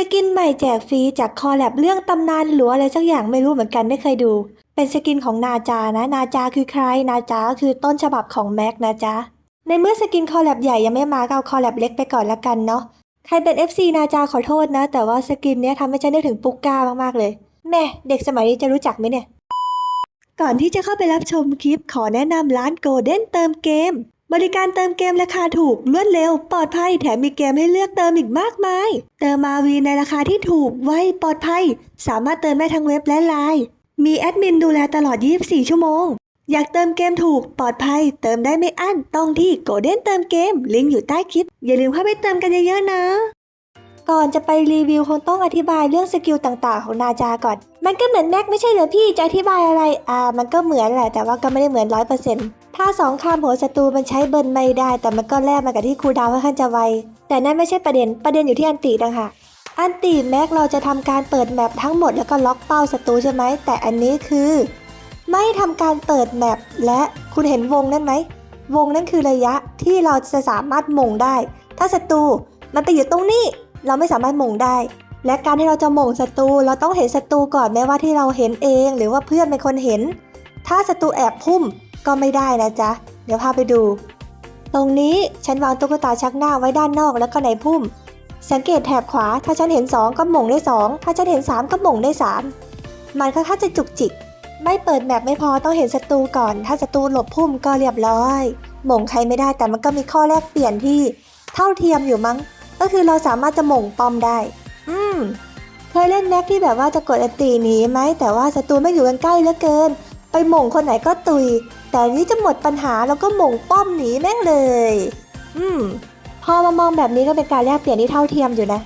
สกินใหม่แจกฟรีจากคอแลบเรื่องตำนานหรืออะไรสักอย่างไม่รู้เหมือนกันไม่เคยดู เป็นสกินของนาจานะ นาจาคือใคร นาจาก็คือต้นฉบับของแม็กนะจ๊ะ ในเมื่อสกินคอแลบใหญ่ยังไม่มาก็เอาคอแลบเล็กไปก่อนละกันเนาะ ใครเป็น FC นาจาขอโทษนะ แต่ว่าสกินเนี้ยทำให้ฉันนึกถึงปุกก้ามากๆเลย แม่เด็กสมัยนี้จะรู้จักไหมเนี่ย ก่อนที่จะเข้าไปรับชมคลิปขอแนะนำร้านโกลเด้นเติมเกม บริการเติมเกมราคาถูกรวดเร็ว ปลอดภัยแถมมีเกมให้เลือกเติมอีกมากมาย เติมมาวีในราคาที่ถูกไวปลอดภัย สามารถเติมได้ทั้งเว็บและไลน์มีแอดมินดูแลตลอด 24 ชั่วโมง อยากเติมเกมถูกปลอดภัย เติมได้ไม่อั้นต้องที่โกลเด้นเติมเกม ลิงก์อยู่ใต้คลิป อย่าลืมเข้าไปเติมกันเยอะๆนะ ก่อนจะไปรีวิวคงต้องอธิบายเรื่องสกิลต่างๆ ของนาจาก่อน มันก็เหมือนแม็กไม่ใช่เหรอพี่จะอธิบายอะไรอ่ามันก็เหมือนแหละแต่ว่าก็ไม่ได้เหมือนร้อยเปอร์เซ็นต์ ถ้าสองคำหัวศัตรูมันใช้เบิร์นไม่ได้ แต่มันก็แลกมากับที่ครูดาวค่อนข้างจะไว แต่นั่นไม่ใช่ประเด็น ประเด็นอยู่ที่อันติต่างหากอันติแม็กเราจะทำการเปิดแมปทั้งหมดแล้วก็ล็อกเป้าศัตรูใช่ไหม แต่อันนี้คือ ไม่ทำการเปิดแมปและคุณเห็นวงนั่นไหม วงนั่นคือระยะที่เราจะสามารถมงได้ ถ้าศัตรูมันไปอยู่ตรงนี้ เราไม่สามารถมงได้ และการที่เราจะมงศัตรูเราต้องเห็นศัตรูก่อนแม้ว่าที่เราเห็นเอง หรือว่าเพื่อนเป็นคนเห็น ถ้าศัตรูแอบพุ่ม ก็ไม่ได้นะจ๊ะ เดี๋ยวพาไปดู ตรงนี้ฉันวางตุ๊กตาชักหน้าไว้ด้านนอกแล้วก็ในพุ่ม สังเกตแถบขวา ถ้าฉันเห็น 2 ก็หม่งได้ 2 ถ้าฉันเห็น 3 ก็หม่งได้ 3 มันค่อนข้างจะจุกจิก ไม่เปิดแมปไม่พอต้องเห็นศัตรูก่อน ถ้าศัตรูหลบพุ่มก็เรียบร้อยหม่งใครไม่ได้แต่มันก็มีข้อแลกเปลี่ยนที่เท่าเทียมอยู่มั้ง ก็คือเราสามารถจะหม่งปอมได้ อืมเคยเล่นแม็กที่แบบว่าจะกดอันตีหนีไหมแต่ว่าศัตรูไม่อยู่กันใกล้เหลือเกิน หม่งคนไหนก็ตุย แต่นี้จะหมดปัญหาแล้วก็หม่งป้อมหนีแม่งเลย อืม พอมามองแบบนี้ก็เป็นการแลกเปลี่ยนที่เท่าเทียมอยู่นะ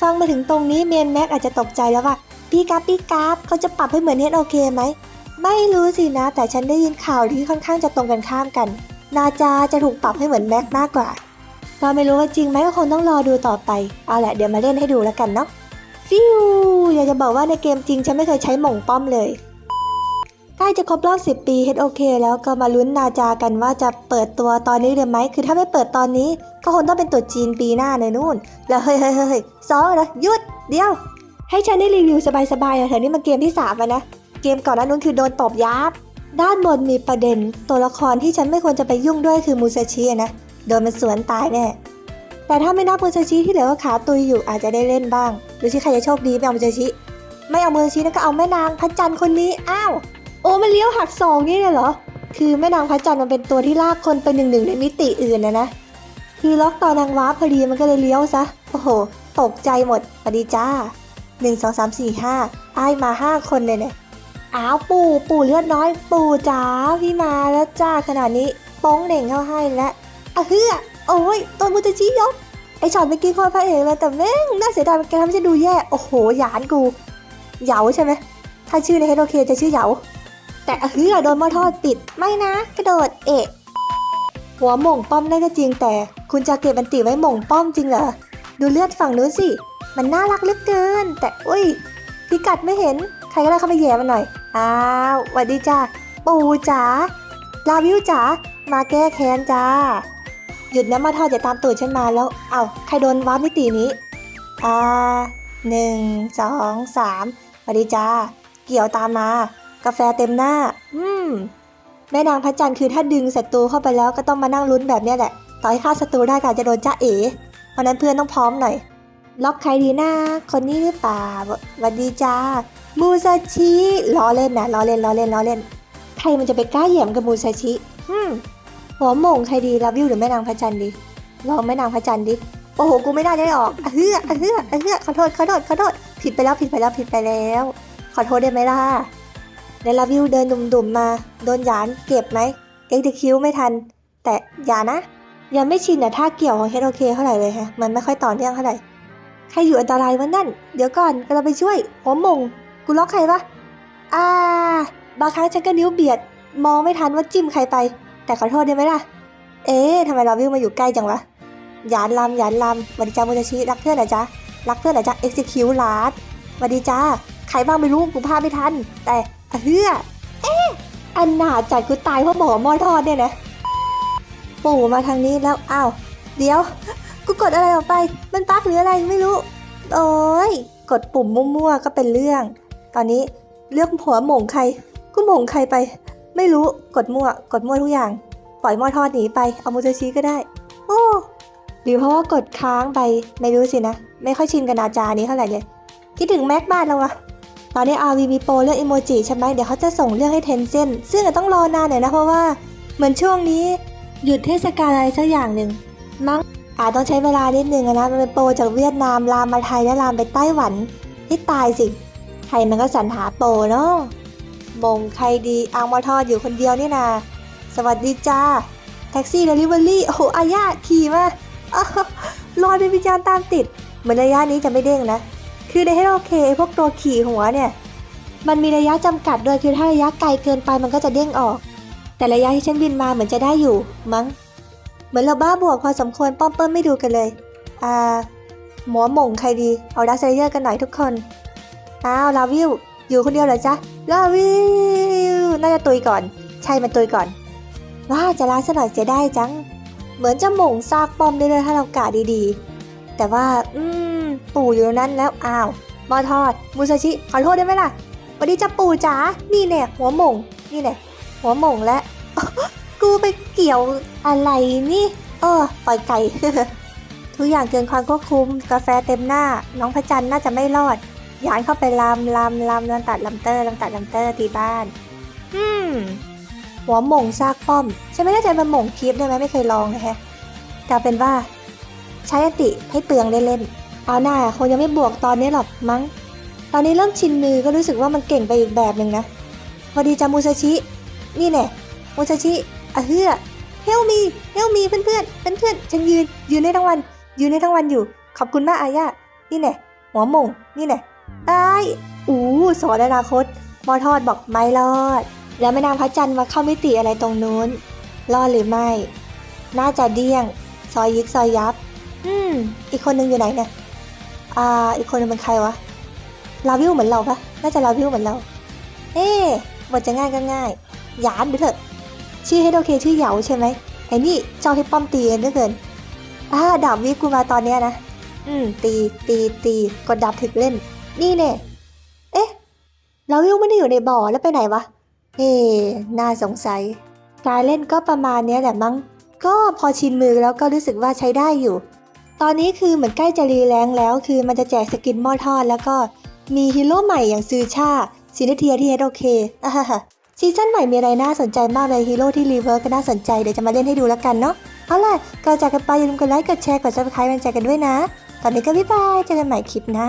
ฟังมาถึงตรงนี้เมนแม็กอาจจะตกใจแล้วว่าพี่กาฟพี่กาฟเขาจะปรับให้เหมือนเฮดโอเคไหม ไม่รู้สินะ แต่ฉันได้ยินข่าวที่ค่อนข้างจะตรงกันข้ามกัน นาจาจะถูกปรับให้เหมือนแม็กมากกว่าก็ไม่รู้ว่าจริงไหมก็คงต้องรอดูต่อไป เอาแหละเดี๋ยวมาเล่นให้ดูแล้วกันเนาะฟิวอยากจะบอกว่าในเกมจริงฉันไม่เคยใช้หม่งป้อมเลย ใกล้จะครบรอบ 10 ปี HOK แล้วก็มาลุ้นนาจากันว่าจะเปิดตัวตอนนี้เลยไหม คือถ้าไม่เปิดตอนนี้ ก็คงต้องเป็นตัวจีนปีหน้าเลยนู่น แล้วเฮ้ยเฮ้ยเฮ้ยสองนะหยุด เดี๋ยว ให้ฉันได้รีวิวสบายๆอะเถอะนี่มันเกมที่สามแล้วนะ เกมก่อนหน้านู้นคือโดนตบยับ ด้านบนมีประเด็น ตัวละครที่ฉันไม่ควรจะไปยุ่งด้วยคือมูซาชินะ โดนมันสวนตายแน่ แต่ถ้าไม่นับมูซาชิที่เหลือก็ขาตุยอยู่อาจจะได้เล่นบ้างหรือที่ใครจะโชคดีไม่เอามูซาชิ ไม่เอามูซาชินั่นก็เอาแม่นางพระจันทร์คนนี้ อ้าว อ้มันเลี้ยวหักสองนี่เลยเหรอ คือแม่นางพระจันทร์มันเป็นตัวที่ลากคนไปหนึ่งหนึ่งในมิติอื่นนะนะ คือล็อกต่อนางว้าพอดีมันก็เลยเลี้ยวซะ โอ้โห ตกใจหมดสวัสดีจ้าหนึ่งสองสามสี่ห้าไอายมาห้าคนเลยเนี่ย อ้าวปู่ปู่เลือดน้อย ปู่จ๋าพี่มาแล้วจ้าขนาดนี้ป้องเหน่งเข้าให้แล้วอะเฮือโอ้ยตัวมุตชิยกไอช็อตเมื่อกี้คตรพระเอกเลยแต่แม่งน่าเสียดายแกทำให้ฉันดูแย่ โอ้โหหยานกูเหยาใช่ไหมถ้าชื่อในเฮโรเคจะชื่อเหยา แต่อะเฮือโดนหมอทอดปิด ไม่นะ กระโดดเอะ หัวหม่งป้อมได้ก็จริงแต่ คุณจะเก็บบันติไว้หม่งป้อมจริงเหรอ ดูเลือดฝั่งนู้นสิ มันน่ารักเหลือเกิน แต่อุ้ยพิกัดไม่เห็น ใครก็ได้เข้ามาแย่มันหน่อย อ้าวสวัสดีจ้าปูจ๋า ลาวิวจ๋า มาแก้แค้นจ้า หยุดนะมาทอดอย่าตามตูดฉันมาแล้ว เอา้าใครโดนวาร์ปมิตินี้ อ่าหนึ่งสองสามสวัสดีจ้า เกี่ยวตามมา กาแฟเต็มหน้า อืม แม่นางพระจันทร์คือถ้าดึงศัตรูเข้าไปแล้วก็ต้องมานั่งลุ้นแบบเนี้ยแหละ ต่อให้ฆ่าศัตรูได้ก็อาจจะโดนจ้าเอ๋เพราะนั้นเพื่อนต้องพร้อมหน่อย ล็อกใครดีนะคนนี้หรือเปล่าสวัสดีจ้า มูซาชิล้อเล่นนะล้อเล่นล้อเล่นล้อเล่น ใครมันจะไปกล้าแหย่มกับมูซาชิอืมหัวโมงใครดีลาวิวหรือแม่นางพระจันทร์ดีลองแม่นางพระจันทร์ดิโอ้โห กูไม่น่าจะได้ออกอะเฮืออะเฮืออะเฮือขอโทษขอโทษขอโทษ ผิดไปแล้วผิดไปแล้วผิดไปแล้ว ขอโทษได้ไหมล่ะ ในลาวิวเดินดุ่มๆมา โดนหยานเก็บไหมเอ็กซ์คิวไม่ทัน แต่อย่านะ ยังไม่ชินอะท่าเกี่ยวของเฮโอเคเท่าไหร่เลยฮะ มันไม่ค่อยต่อเนื่องเท่าไหร่ ใครอยู่อันตรายวันนั่น เดี๋ยวก่อนกำลังไปช่วยหัวมง กูล็อกใครปะอ่า บางครั้งฉันก็นิ้วเบียด มองไม่ทันว่าจิ้มใครไป แต่ขอโทษได้ไหมล่ะ เอ๊ะทำไมเราวิวมาอยู่ใกล้จังวะ หยานลำหยานลำวัสดีจ้ามุตชิรักเพื่อนเหรอจ๊ะ รักเพื่อนเหรอจ๊ะ execute last วัสดีจ้า ใครบ้างไม่รู้กูพาไม่ทัน แต่อะเฮือเอ๊ะอันหนาจัดกูตายเพราะหมอมอทอดเนี่ยนะปู่มาทางนี้แล้วอ้าวเดี๋ยว กูกดอะไรออกไป มันปักหรืออะไรไม่รู้ โอ้ยกดปุ่มมั่วๆก็เป็นเรื่อง ตอนนี้เลือกหัวหม่งใครก็หม่งใครไป ไม่รู้กดมั่ว กดมั่วทุกอย่าง ปล่อยมอทอดหนีไปเอามูซาชิก็ได้ โอ้หรือเพราะว่ากดค้างไปไม่รู้สินะ ไม่ค่อยชินกับนาจานี้เท่าไหร่เลย คิดถึงแม็กบ้านเราอะ อนนี้ RV มีโปเรื่องอิโมจิใช่ไหมเดี๋ยวเขาจะส่งเรื่องให้เทนเซนซึ่งอาจต้องรอนานหน่อยนะเพราะว่า เหมือนช่วงนี้ หยุดเทศกาลอะไรสักอย่างหนึ่งมั้งอาจต้องใช้เวลานิดนึงนะมันเป็นโปรจากเวียดนามลามมาไทยและลามไปไต้หวันให้ตายสิไทยมันก็สรรหาโปรเนาะมงใครดีอังมาทอดอยู่คนเดียวนี่นาสวัสดีจ้าแท็กซี่เดลิเวอรี่โอ้โหอาญาขี่มาลอยเป็นวิญญาณตามติดเหมือนระยะนี้จะไม่เด้งนะ คือในให้โอเคพวกตัวขี่หัวเนี่ย มันมีระยะจำกัดด้วยคือถ้าระยะไกลเกินไปมันก็จะเด้งออก แต่ระยะที่ฉันบินมาเหมือนจะได้อยู่ มั้ง เหมือนเราบ้าบวกพอสมควรป้อมเปิ้มไม่ดูกันเลย อ่า หมอหม่งใครดี เอาดัซเซเยอร์กันหน่อยทุกคน อ้าวลาวิวอยู่คนเดียวเหรอจ๊ะลาวิวน่าจะตุยก่อน ใช่มันตุยก่อน ว่าจะล้าซะหน่อยเสียได้จัง เหมือนจะหม่งซากป้อมได้เลยถ้าเรากะดีๆ แต่ว่า อืม ปู่อยู่ตรงนั้นแล้วอ้าวมอทอดมูซาชิขอโทษได้ไหมล่ะวัสดีจ้าปู่จ๋านี่แน่หัวหม่งนี่แน่หัวหม่งและกูไปเกี่ยวอะไรนี่ เออปล่อยไก่ทุกอย่างเกินความควบคุม กาแฟเต็มหน้า น้องพระจันทร์น่าจะไม่รอดยานเข้าไปลามลามลามลำตัดลำเตอร์ลำตัดลำเตอร์ตีบ้าน อืมหัวหม่งซากป้อมฉันไม่แน่ใจมันหม่งคลิปได้ไหมไม่เคยลองนะฮะกลายเป็นว่า ใช้อติให้เปลืองเล่น เอาหน้าคงยังไม่บวกตอนนี้หรอกมั้ง ตอนนี้เริ่มชินมือก็รู้สึกว่ามันเก่งไปอีกแบบหนึ่งนะ พอดีจามูซาชิ นี่แน่มูซาชิอะเฮือเฮลมีเฮลมีเพื่อนเพื่อนเพื่อนเพื่อนฉันยืน ยืนได้ทั้งวัน ยืนได้ทั้งวันอยู่ ขอบคุณมากอาญานี่แน่หัวมง นี่แน่ไอ้ายอู้สอนอนาคตมอทอดบอกไม่รอด แล้วแม่นางพระจันทร์มาเข้ามิติอะไรตรงนู้น รอดหรือไม่ น่าจะเดี้ยง ซอยยิกซอยยับ อืม อีกคนนึงอยู่ไหนเนี่ย อ่า อีกคนนึงเป็นใครวะ ลาวิวเหมือนเราปะน่าจะลาวิวเหมือนเรา เอ๊ะบทจะง่ายก็ง่าย หยานไปเถอะ ชื่อให้โอเคชื่อเหยาใช่ไหมไอ้นี่ชอบให้ป้อมตีกันเหลือเกินอ่าดาบวิกูมาตอนเนี้ยนะ อืม ตี ตี ตี กดดาบถึกเล่น นี่เนี่ยเอ๊ะ ลาวิวไม่ได้อยู่ในบ่อแล้วไปไหนวะ เอ๊ะน่าสงสัย การเล่นก็ประมาณเนี้ยแหละมั้ง ก็พอชินมือแล้วก็รู้สึกว่าใช้ได้อยู่ ตอนนี้คือเหมือนใกล้จะรีแรงแล้ว คือมันจะแจกสกินหม้อทอด แล้วก็มีฮีโร่ใหม่อย่างซือชาซินเทียที่เฮดโอเคซีซั่นใหม่มีอะไรน่าสนใจมากเลยฮีโร่ที่รีเวิร์กก็น่าสนใจเดี๋ยวจะมาเล่นให้ดูแล้วกันเนาะเอาล่ะก่อนจากกันไปอย่าลืมกดไลค์กดแชร์กดซับสไครต์มันใจกันด้วยนะ ตอนนี้ก็บ๊ายบายเจอกันใหม่คลิปหน้า